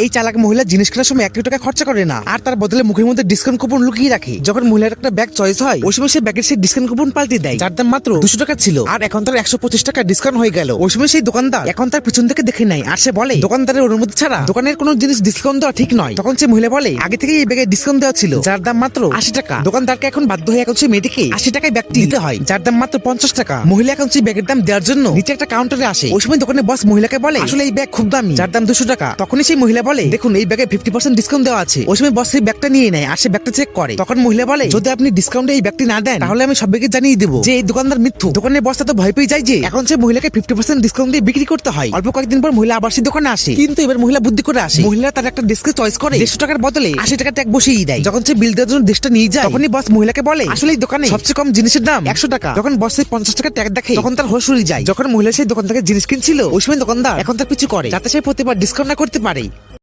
এই চালাক মহিলা জিনিস কেনার সময় এক টাকা খরচা করে না। আর তার বদলে মুখের মধ্যে ডিসকাউন্ট কুপন লুকিয়ে রাখে। যখন মহিলার একটা ব্যাগ চয়েস হয়, ওই সময় সে ব্যাগের সেই ডিসকাউন্ট কুপন পাল্টে দেয়, যার দাম মাত্র দুশো টাকা ছিল। আর এখন তার একশো পঁচিশ টাকা ডিসকাউন্ট হয়ে গেল। ওই সময় সেই দোকানদার এখন তার পিছন থেকে দেখে নেয়, আর সে বলে, দোকানদারের অনুমতি ছাড়া দোকানের কোনো জিনিস ডিসকাউন্ট দেওয়া ঠিক নয়। তখন সে মহিলা বলে, আগে থেকে এই ব্যাগে ডিসকাউন্ট দেওয়া ছিল, যার দাম মাত্র আশি টাকা। দোকানদারকে এখন বাধ্য হয়ে এখন সেই মেয়েটিকে আশি টাকায় ব্যাগটি দিতে হয়, যার দাম মাত্র পঞ্চাশ টাকা। মহিলা এখন সেই ব্যাগের দাম দেওয়ার জন্য নিচে একটা কাউন্টারে আসে। ওই সময় দোকানের বস মহিলাকে বলে, আসলে এই ব্যাগ খুব দামি, যার দাম দুশো টাকা। তখনই সেই মহিলা বলে, দেখুন, এই ব্যাগে ফিফটি পার্সেন্ট ডিসকাউন্ট দেওয়া আছে। ওই সময় বস সেই ব্যাগটা নিয়ে নেয়, আর সে ব্যাগটা চেক করে। তখন মহিলা বলে, যদি আপনি ডিসকাউন্টে এই ব্যাগটি না দেন, তাহলে আমি সবাইকে জানিয়ে দেবো যে এই দোকানদার মিথ্যু। দোকানের বস্তা তো ভয় পেয়ে যায় যে, এখন সে মহিলাকে ফিফটি পার্সেন্ট ডিসকাউন্ট দিয়ে বিক্রি করতে হয়। অল্প কয়েকদিন পর মহিলা আবার সেই দোকানে আসে। কিন্তু এবার মহিলা বুদ্ধি করে আসে। মহিলা তার একটা ডেস্কে চয়েস করে, দেড়শো টাকার বদলে আশি টাকা ট্যাগ বসিয়ে দেয়। যখন সে বিল দেওয়ার জন্য দেশটা নিয়ে যায়, তখনই বস মহিলাকে বলে, আসলে এই দোকানে সবচেয়ে কম জিনিসের দাম একশো টাকা। যখন বস সেই পঞ্চাশ টাকা ট্যাগ দেখে, তখন তার হোশ উড়ে যায়। যখন মহিলা সেই দোকান থেকে জিনিস কিনছিল, ওই সময় দোকানদার এখন তার পিছু করে, যাতে সে প্রতিবার ডিসকাউন্ট না করতে পারে।